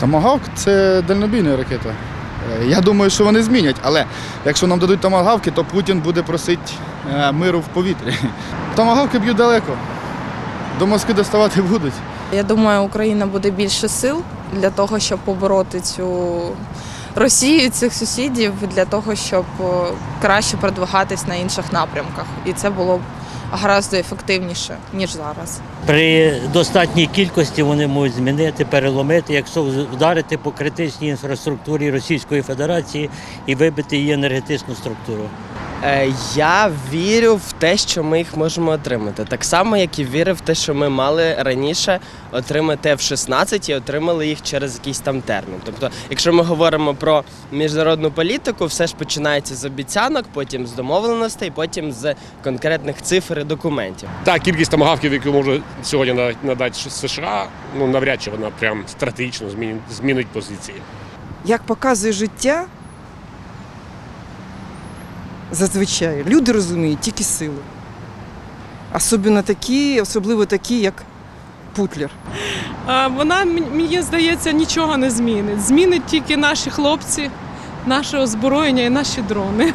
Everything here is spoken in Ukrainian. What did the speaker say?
Томагавк це дальнобійна ракета. Е, Я думаю, що вони змінять, але якщо нам дадуть томагавки, то Путін буде просити е, миру в повітрі. Томагавки б'ють далеко. До Москви доставати будуть. Я думаю, Україна буде більше сил для того, щоб побороти цю Росію, цих сусідів, для того, щоб е, краще продвигатись на інших напрямках. І це було б гораздо ефективніше, ніж зараз. При достатній кількості вони можуть змінити, переломити, якщо вдарити по критичній інфраструктурі Російської Федерації і вибити її енергетичну структуру. Е, Я вірю в те, що ми їх можемо отримати. Так само, як і вірив в те, що ми мали раніше отримати F-16 і отримали їх через якийсь там термін. Тобто, якщо ми говоримо про міжнародну політику, все ж починається з обіцянок, потім з домовленостей, потім з конкретних цифр і документів. Та кількість томагавків, яку може сьогодні надати США, ну навряд чи вона прям стратегічно змінить, змінить позиції. як показує життя, зазвичай люди розуміють тільки силу. Особливо такі, особливо такі, як Путлер. Вона мені здається нічого не змінить. Змінить тільки наші хлопці, наше озброєння і наші дрони.